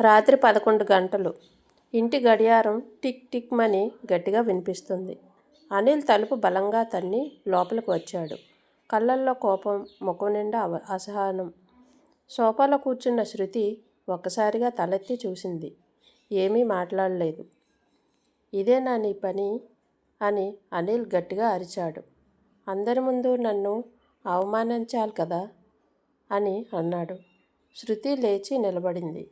రాత్రి పదకొండు గంటలు. ఇంటి గడియారం టిక్ టిక్ మని గట్టిగా వినిపిస్తుంది. అనిల్ తలుపు బలంగా తన్ని లోపలికి వచ్చాడు. కళ్ళల్లో కోపం ముఖం నిండా అవ అసహనం. సోఫాలో కూర్చున్న శృతి ఒక్కసారిగా తలెత్తి చూసింది. ఏమీ మాట్లాడలేదు. ఇదేనా నీ పని? అని అనిల్ గట్టిగా అరిచాడు. అందరి ముందు నన్ను అవమానించాలి కదా? అని అన్నాడు. శృతి లేచి నిలబడింది.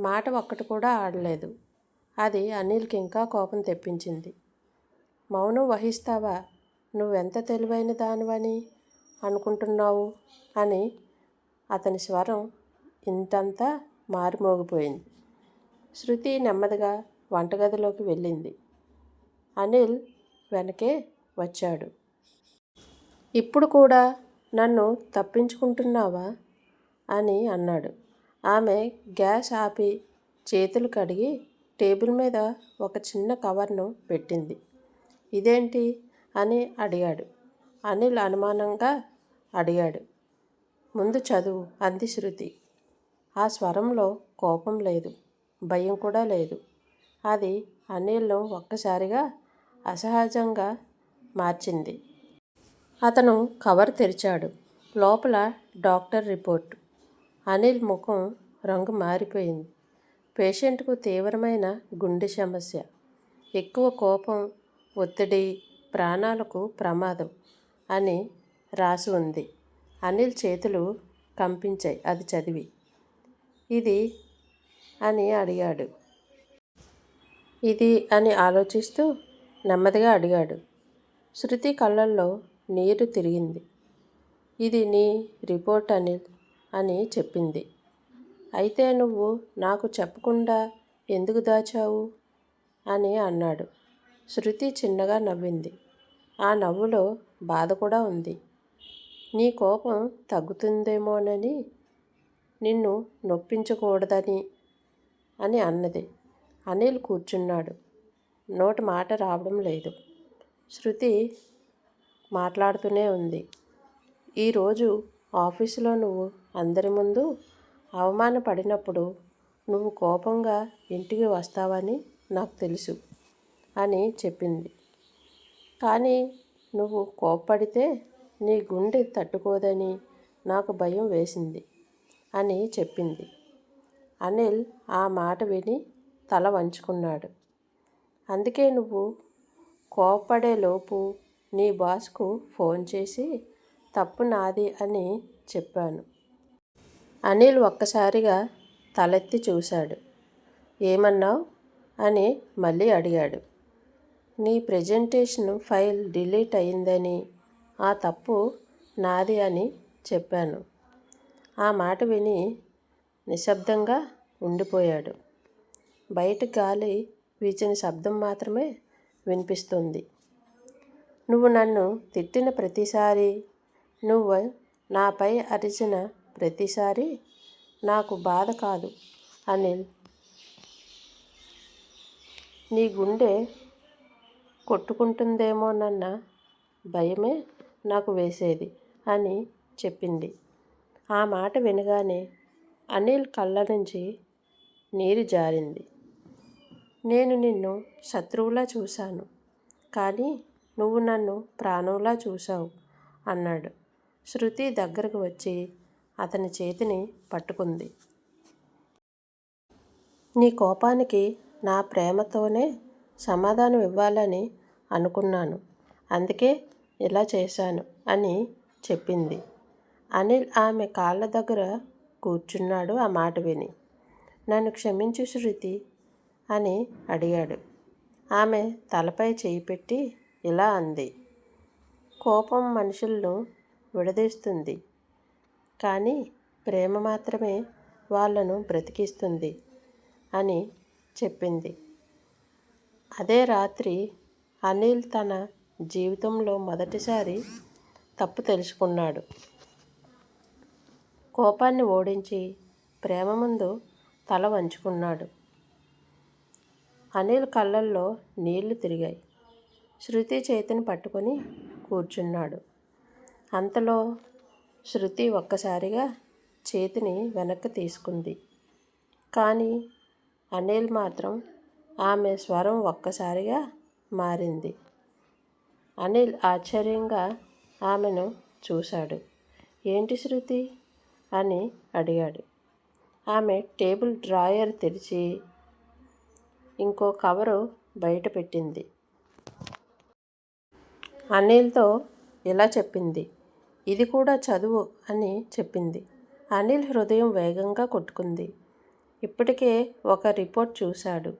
మాట ఒక్కటి కూడా ఆడలేదు. అది అనిల్కి ఇంకా కోపం తెప్పించింది. మౌనం వహిస్తావా? నువ్వెంత తెలివైన దానివని అనుకుంటున్నావు? అని అతని స్వరం ఇంతంతా మారుమోగిపోయింది. శృతి నెమ్మదిగా వంటగదిలోకి వెళ్ళింది. అనిల్ వెనకే వచ్చాడు. ఇప్పుడు కూడా నన్ను తప్పించుకుంటున్నావా? అని అన్నాడు. ఆమె గ్యాస్ ఆపి చేతులు కడిగి టేబుల్ మీద ఒక చిన్న కవర్ను పెట్టింది. ఇదేంటి? అని అడిగాడు. అనిల్ అనుమానంగా అడిగాడు. ముందు చదువు అంది శృతి. ఆ స్వరంలో కోపం లేదు భయం కూడా లేదు. అది అనిల్ను ఒక్కసారిగా అసహజంగా మార్చింది. అతను కవర్ తెరిచాడు. లోపల డాక్టర్ రిపోర్ట్. అనిల్ ముఖం రంగు మారిపోయింది. పేషెంట్కు తీవ్రమైన గుండె సమస్య. ఎక్కువ కోపం ఒత్తిడి ప్రాణాలకు ప్రమాదం అని రాసి ఉంది. అనిల్ చేతులు కంపించాయి. అది చదివి. ఇది అని అడిగాడు. ఇది అని ఆలోచిస్తూ నెమ్మదిగా అడిగాడు. శృతి కళ్ళల్లో నీరు తిరిగింది. ఇది నీ రిపోర్ట్ అనిల్. అని చెప్పింది. అయితే నువ్వు నాకు చెప్పకుండా ఎందుకు దాచావు? అని అన్నాడు. శృతి చిన్నగా నవ్వింది. ఆ నవ్వులో బాధ కూడా ఉంది. నీ కోపం తగ్గుతుందేమోనని నిన్ను నొప్పించకూడదని అని అన్నది. అనిల్ కూర్చున్నాడు. నోటి మాట రావడం లేదు. శృతి మాట్లాడుతూనే ఉంది. ఈరోజు ఆఫీసులో నువ్వు అందరి ముందు అవమానపడినప్పుడు నువ్వు కోపంగా ఇంటికి వస్తావని నాకు తెలుసు అని చెప్పింది. కానీ నువ్వు కోప్పడితే నీ గుండె తట్టుకోదని నాకు భయం వేసింది అని చెప్పింది. అనిల్ ఆ మాట విని తల వంచుకున్నాడు. అందుకే నువ్వు కోప్పడేలోపు నీ బాస్కు ఫోన్ చేసి తప్పు నాది అని చెప్పాను. అనిల్ ఒక్కసారిగా తలెత్తి చూశాడు. ఏమన్నావు? అని మళ్ళీ అడిగాడు. నీ ప్రజెంటేషన్ ఫైల్ డిలీట్ అయిందని ఆ తప్పు నాది అని చెప్పాను. ఆ మాట విని నిశ్శబ్దంగా ఉండిపోయాడు. బయట గాలి వీచిన శబ్దం మాత్రమే వినిపిస్తుంది. నువ్వు నన్ను తిట్టిన ప్రతిసారి నువ్వు నాపై అరిచిన ప్రతిసారి నాకు బాధ కాదు అనిల్. నీ గుండె కొట్టుకుంటుందేమోనన్న భయమే నాకు వేసేది అని చెప్పింది. ఆ మాట వినగానే అనిల్ కళ్ళ నుంచి నీరు జారింది. నేను నిన్ను శత్రువులా చూశాను కానీ నువ్వు నన్ను ప్రాణంలా చూశావు అన్నాడు. శృతి దగ్గరకు వచ్చి అతని చేతిని పట్టుకుంది. నీ కోపానికి నా ప్రేమతోనే సమాధానం ఇవ్వాలని అనుకున్నాను. అందుకే ఇలా చేశాను అని చెప్పింది. అనిల్ ఆమె కాళ్ళ దగ్గర కూర్చున్నాడు ఆ మాట విని. నన్ను క్షమించు శృతి అని అడిగాడు. ఆమె తలపై చేయి పెట్టి ఇలా అంది. కోపం మనుషులను విడదీస్తుంది. కానీ ప్రేమ మాత్రమే వాళ్ళను బ్రతికిస్తుంది అని చెప్పింది. అదే రాత్రి అనిల్ తన జీవితంలో మొదటిసారి తప్పు తెలుసుకున్నాడు. కోపాన్ని ఓడించి ప్రేమ ముందు తల వంచుకున్నాడు. అనిల్ కళ్ళల్లో నీళ్ళు తిరిగాయి. శృతి చేతిని పట్టుకొని కూర్చున్నాడు. అంతలో శృతి ఒక్కసారిగా చేతిని వెనక్కి తీసుకుంది. కానీ అనిల్ మాత్రం ఆమె స్వరం ఒక్కసారిగా మారింది. అనిల్ ఆశ్చర్యంగా ఆమెను చూశాడు. ఏంటి శృతి? అని అడిగాడు. ఆమె టేబుల్ డ్రాయర్ తెరిచి ఇంకో కవరు బయట పెట్టింది. అనిల్తో ఇలా చెప్పింది. ఇది కూడా చదువు అని చెప్పింది. అనిల్ హృదయం వేగంగా కొట్టుకుంది. ఇప్పటికే ఒక రిపోర్ట్ చూశాడు.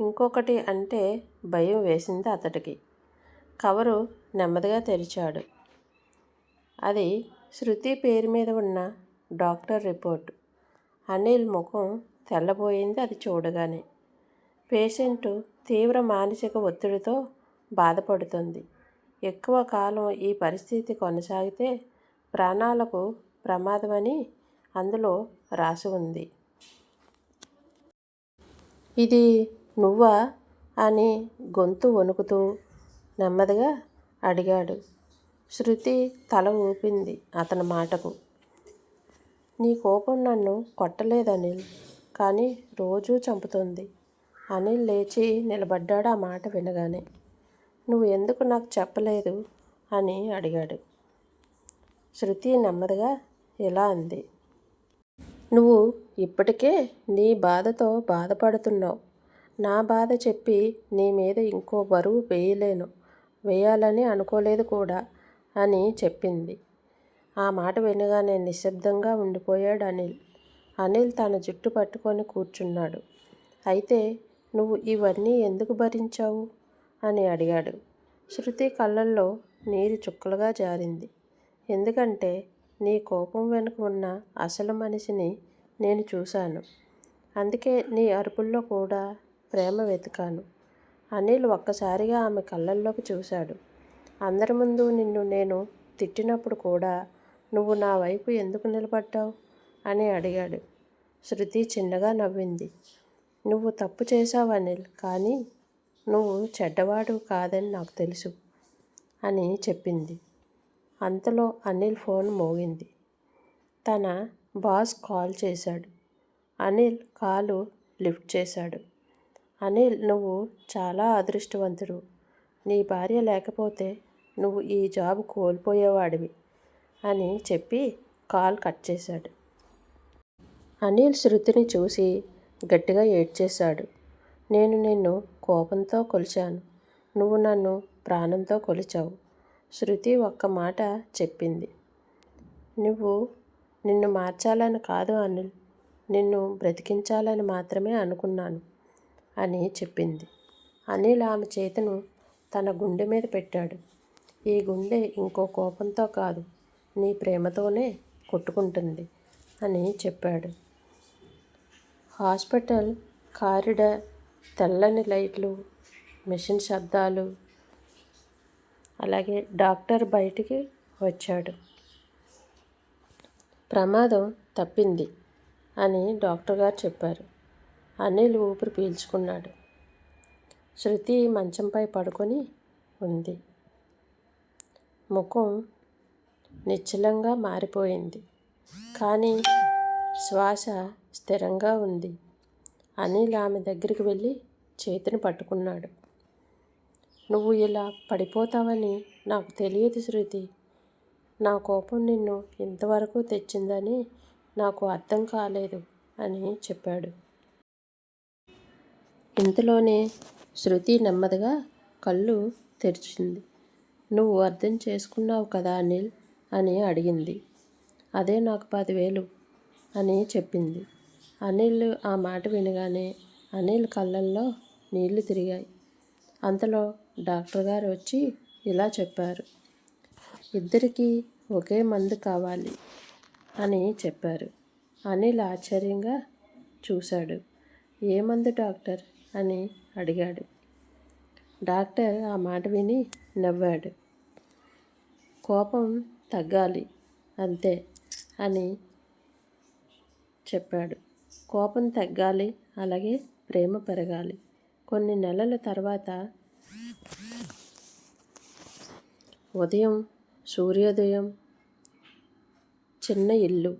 ఇంకొకటి అంటే భయం వేసింది అతడికి. కవరు నెమ్మదిగా తెరిచాడు. అది శృతి పేరు మీద ఉన్న డాక్టర్ రిపోర్ట్. అనిల్ ముఖం తెల్లబోయింది అది చూడగానే. పేషెంటు తీవ్ర మానసిక ఒత్తిడితో బాధపడుతుంది. ఎక్కువ కాలం ఈ పరిస్థితి కొనసాగితే ప్రాణాలకు ప్రమాదమని అందులో రాసి ఉంది. ఇది నువ్వా? అని గొంతు వణుకుతూ నెమ్మదిగా అడిగాడు. శృతి తల ఊపింది అతని మాటకు. నీ కోపం నన్ను కొట్టలేదు అనిల్ కానీ రోజూ చంపుతుంది. అనిల్ లేచి నిలబడ్డాడు ఆ మాట వినగానే. నువ్వు ఎందుకు నాకు చెప్పలేదు? అని అడిగాడు. శృతి నెమ్మదిగా ఇలా అంది. నువ్వు ఇప్పటికే నీ బాధతో బాధపడుతున్నావు. నా బాధ చెప్పి నీ మీద ఇంకో బరువు వేయలేను. వేయాలని అనుకోలేదు కూడా అని చెప్పింది. ఆ మాట వినగానే నిశ్శబ్దంగా ఉండిపోయాడు అనిల్. అనిల్ తన జుట్టు పట్టుకొని కూర్చున్నాడు. అయితే నువ్వు ఇవన్నీ ఎందుకు భరించావు? అని అడిగాడు. శృతి కళ్ళల్లో నీరు చుక్కలుగా జారింది. ఎందుకంటే నీ కోపం వెనుక ఉన్న అసలు మనిషిని నేను చూశాను. అందుకే నీ అరుపుల్లో కూడా ప్రేమ వెతికాను. అనిల్ ఒక్కసారిగా ఆమె కళ్ళల్లోకి చూశాడు. అందరి ముందు నిన్ను నేను తిట్టినప్పుడు కూడా నువ్వు నా వైపు ఎందుకు నిలబడ్డావు? అని అడిగాడు. శృతి చిన్నగా నవ్వింది. నువ్వు తప్పు చేశావు అనిల్ కానీ నువ్వు చెడ్డవాడు కాదని నాకు తెలుసు అని చెప్పింది. అంతలో అనిల్ ఫోన్ మోగింది. తన బాస్ కాల్ చేశాడు. అనిల్ కాలు లిఫ్ట్ చేశాడు. అనిల్ నువ్వు చాలా అదృష్టవంతుడు. నీ భార్య లేకపోతే నువ్వు ఈ జాబ్ కోల్పోయేవాడివి అని చెప్పి కాల్ కట్ చేశాడు. అనిల్ శృతిని చూసి గట్టిగా ఏడ్చేశాడు. నేను నిన్ను కోపంతో కొలిచాను. నువ్వు నన్ను ప్రాణంతో కొలిచావు. శృతి ఒక్క మాట చెప్పింది. నువ్వు నిన్ను మార్చాలని కాదు అనిల్. నిన్ను బ్రతికించాలని మాత్రమే అనుకున్నాను అని చెప్పింది. అనిల్ ఆమె చేతిను తన గుండె మీద పెట్టాడు. ఈ గుండె ఇంకో కోపంతో కాదు నీ ప్రేమతోనే కొట్టుకుంటుంది అని చెప్పాడు. హాస్పిటల్ కారిడార్ తెల్లని లైట్లు మిషన్ శబ్దాలు. అలాగే డాక్టర్ బయటికి వచ్చాడు. ప్రమాదం తప్పింది అని డాక్టర్ గారు చెప్పారు. అనిల్ ఊపిరి పీల్చుకున్నాడు. శృతి మంచంపై పడుకొని ఉంది. ముఖం నిశ్చలంగా మారిపోయింది. కానీ శ్వాస స్థిరంగా ఉంది. అనిల్ ఆమె దగ్గరికి వెళ్ళి చేతిని పట్టుకున్నాడు. నువ్వు ఇలా పడిపోతావని నాకు తెలియదు శృతి. నా కోపం నిన్ను ఇంతవరకు తెచ్చిందని నాకు అర్థం కాలేదు అని చెప్పాడు. ఇంతలోనే శృతి నెమ్మదిగా కళ్ళు తెరిచింది. నువ్వు అర్థం చేసుకున్నావు కదా అనిల్ అని అడిగింది. అదే నాకు పదివేలు అని చెప్పింది. అనిల్ ఆ మాట వినగానే అనిల్ కళ్ళల్లో నీళ్ళు తిరిగాయి. అంతలో డాక్టర్ గారు వచ్చి ఇలా చెప్పారు. ఇద్దరికీ ఒకే మందు కావాలి అని చెప్పారు. అనిల్ ఆశ్చర్యంగా చూశాడు. ఏ మందు డాక్టర్? అని అడిగాడు. డాక్టర్ ఆ మాట విని నవ్వాడు. కోపం తగ్గాలి అంతే అని చెప్పాడు. కోపం తగ్గాలి అలాగే ప్రేమ పెరగాలి. కొన్ని నెలల తర్వాత ఉదయం సూర్యోదయం చిన్న ఇల్లు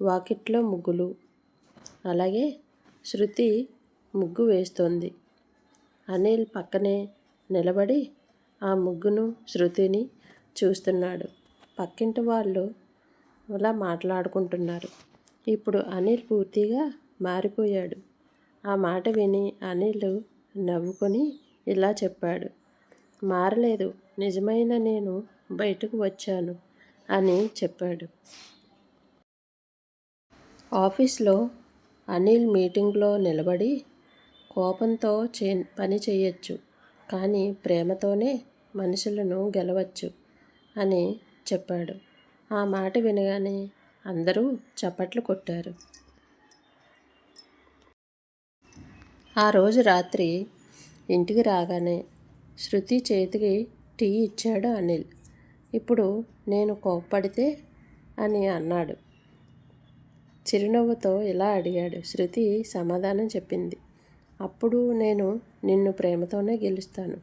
వాకిట్లో ముగ్గులు అలాగే శృతి ముగ్గు వేస్తోంది. అనిల్ పక్కనే నిలబడి ఆ ముగ్గును శృతిని చూస్తున్నాడు. పక్కింటి వాళ్ళు అలా మాట్లాడుకుంటున్నారు. ఇప్పుడు అనిల్ పూర్తిగా మారిపోయాడు. ఆ మాట విని అనిల్ నవ్వుకొని ఇలా చెప్పాడు. మారలేదు. నిజమైన నేను బయటకు వచ్చాను అని చెప్పాడు. ఆఫీస్లో అనిల్ మీటింగ్లో నిలబడి కోపంతో చే పని చేయొచ్చు కానీ ప్రేమతోనే మనుషులను గెలవచ్చు అని చెప్పాడు. ఆ మాట వినగానే అందరూ చప్పట్లు కొట్టారు. ఆ రోజు రాత్రి ఇంటికి రాగానే శృతి చేతికి టీ ఇచ్చాడు అనిల్. ఇప్పుడు నేను కోప్పడితే? అని అన్నాడు. చిరునవ్వుతో ఇలా అడిగాడు. శృతి సమాధానం చెప్పింది. అప్పుడు నేను నిన్ను ప్రేమతోనే గెలుస్తాను.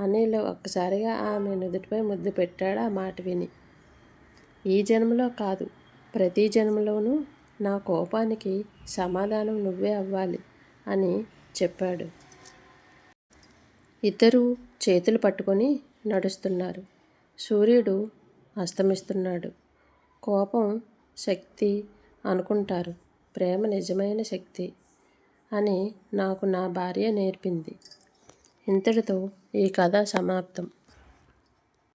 అనిల్ ఒక్కసారిగా ఆమె నుదుటిపై ముద్దు పెట్టాడు ఆ మాట విని. ఈ జన్మలో కాదు. ప్రతి జన్మలోనూ నా కోపానికి సమాధానం నువ్వే అవ్వాలి అని చెప్పాడు. ఇద్దరూ చేతులు పట్టుకొని నడుస్తున్నారు. సూర్యుడు అస్తమిస్తున్నాడు. కోపం శక్తి అనుకుంటారు. ప్రేమ నిజమైన శక్తి అని నాకు నా భార్య నేర్పింది. ఇంతటితో ఈ కథ సమాప్తం.